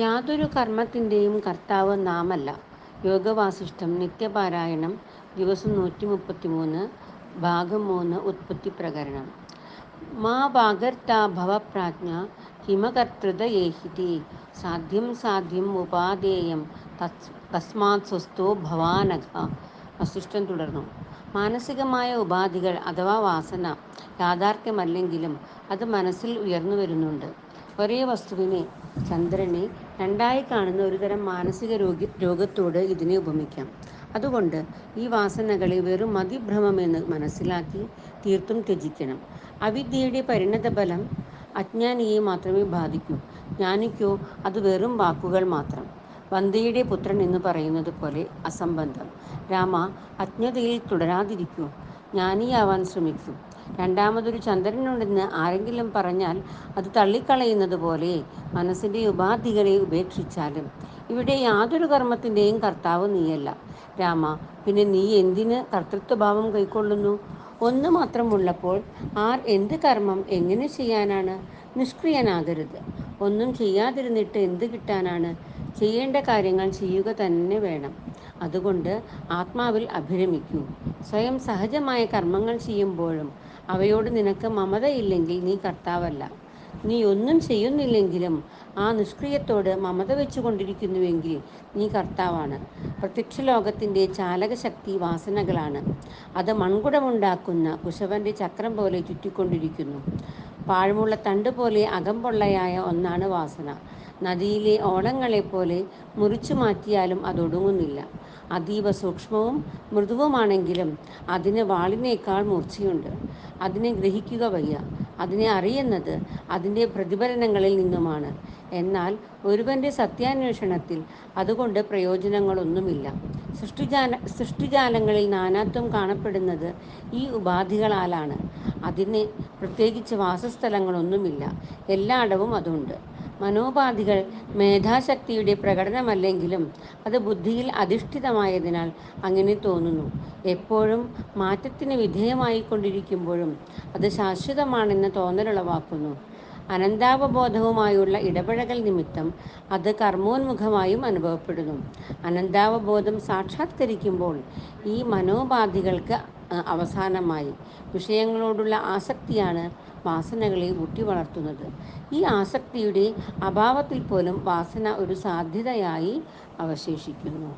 യാതൊരു കർമ്മത്തിന്റെയും കർത്താവ് നാമല്ല. യോഗവാസിഷ്ഠം നിത്യപാരായണം ദിവസം നൂറ്റി മുപ്പത്തിമൂന്ന് ഭാഗം മൂന്ന് ഉത്പത്തി പ്രകരണം മാ ഭാഗർത്താ ഭവപ്രാജ്ഞ ഹിമകർതൃതയേഹിതി സാധ്യം സാധ്യം ഉപാധേയം തസ്മാത് സ്വസ്ഥോ ഭവാനഘ വസിഷ്ഠൻ തുടർന്നു. മാനസികമായ ഉപാധികൾ അഥവാ വാസന യാഥാർത്ഥ്യമല്ലെങ്കിലും അത് മനസ്സിൽ ഉയർന്നു വരുന്നുണ്ട്. ഒരേ വസ്തുവിനെ ചന്ദ്രനെ രണ്ടായി കാണുന്ന ഒരുതരം മാനസിക രോഗി രോഗത്തോട് ഇതിനെ ഉപമിക്കാം. അതുകൊണ്ട് ഈ വാസനകളെ വെറും മതിഭ്രമമെന്ന് മനസ്സിലാക്കി തീർത്തും ത്യജിക്കണം. അവിദ്യയുടെ പരിണത ഫലം അജ്ഞാനിയെ മാത്രമേ ബാധിക്കൂ. ജ്ഞാനിക്കോ അത് വെറും വാക്കുകൾ മാത്രം. വന്ധ്യയുടെ പുത്രൻ എന്ന് പറയുന്നത് പോലെ അസംബന്ധം. രാമ അജ്ഞതയിൽ തുടരാതിരിക്കൂ. ജ്ഞാനിയാവാൻ ശ്രമിക്കും രണ്ടാമതൊരു ചന്ദ്രനുണ്ടെന്ന് ആരെങ്കിലും പറഞ്ഞാൽ അത് തള്ളിക്കളയുന്നത് പോലെ മനസ്സിന്റെ ഉപാധികളെ ഉപേക്ഷിച്ചാലും. ഇവിടെ യാതൊരു കർമ്മത്തിന്റെയും കർത്താവ് നീയല്ല രാമ പിന്നെ നീ എന്തിന് കർത്തൃത്വഭാവം കൈക്കൊള്ളുന്നു? ഒന്ന് മാത്രമുള്ളപ്പോൾ ആർ എന്ത് കർമ്മം എങ്ങനെ ചെയ്യാനാണ്? നിഷ്ക്രിയനാകരുത്. ഒന്നും ചെയ്യാതിരുന്നിട്ട് എന്ത് കിട്ടാനാണ്? ചെയ്യേണ്ട കാര്യങ്ങൾ ചെയ്യുക തന്നെ വേണം. അതുകൊണ്ട് ആത്മാവിൽ അഭിരമിക്കൂ. സ്വയം സഹജമായ കർമ്മങ്ങൾ ചെയ്യുമ്പോഴും അവയോട് നിനക്ക് മമതയില്ലെങ്കിൽ നീ കർത്താവല്ല. നീ ഒന്നും ചെയ്യുന്നില്ലെങ്കിലും ആ നിഷ്ക്രിയത്തോട് മമത വെച്ചുകൊണ്ടിരിക്കുന്നുവെങ്കിൽ നീ കർത്താവാണ്. പ്രത്യക്ഷലോകത്തിന്റെ ചാലകശക്തി വാസനകളാണ്. അത് മൺകുടമുണ്ടാക്കുന്ന കുശവന്റെ ചക്രം പോലെ ചുറ്റിക്കൊണ്ടിരിക്കുന്നു. പാഴ്മുള്ള തണ്ട് പോലെ അകമ്പൊള്ളയായ ഒന്നാണ് വാസന. നദിയിലെ ഓളങ്ങളെപ്പോലെ മുറിച്ചുമാറ്റിയാലും അതൊടുങ്ങുന്നില്ല. അതീവ സൂക്ഷ്മവും മൃദുവുമാണെങ്കിലും അതിന് വാളിനേക്കാൾ മൂർച്ചയുണ്ട്. അതിനെ ഗ്രഹിക്കുക വയ്യ. അതിനെ അറിയുന്നത് അതിന്റെ പ്രതിഫലനങ്ങളിൽ നിന്നുമാണ്. എന്നാൽ ഒരുവന്റെ സത്യാന്വേഷണത്തിൽ അതുകൊണ്ട് പ്രയോജനങ്ങളൊന്നുമില്ല. സൃഷ്ടിജാല സൃഷ്ടിജാലങ്ങളിൽ നാനാത്വം കാണപ്പെടുന്നത് ഈ ഉപാധികളാലാണ്. അതിന് പ്രത്യേകിച്ച് വാസസ്ഥലങ്ങളൊന്നുമില്ല. എല്ലായിടവും അതുണ്ട്. മനോപാധികൾ മേധാശക്തിയുടെ പ്രകടനമല്ലെങ്കിലും അത് ബുദ്ധിയിൽ അധിഷ്ഠിതമായതിനാൽ അങ്ങനെ തോന്നുന്നു. എപ്പോഴും മാറ്റത്തിന് വിധേയമായിക്കൊണ്ടിരിക്കുമ്പോഴും അത് ശാശ്വതമാണെന്ന് തോന്നലുളവാക്കുന്നു. അനന്താവബോധവുമായുള്ള ഇടപഴകൽ നിമിത്തം അത് കർമ്മോന്മുഖമായും അനുഭവപ്പെടുന്നു. അനന്താവബോധം സാക്ഷാത്കരിക്കുമ്പോൾ ഈ മനോപാധികൾക്ക് അവസാനമായി. വിഷയങ്ങളോടുള്ള ആസക്തിയാണ് വാസനകളെ ഊട്ടി വളർത്തുന്നത് ഈ ആസക്തിയുടെ അഭാവത്തിൽ പോലും വാസന ഒരു സാധ്യതയായി അവശേഷിക്കുന്നു.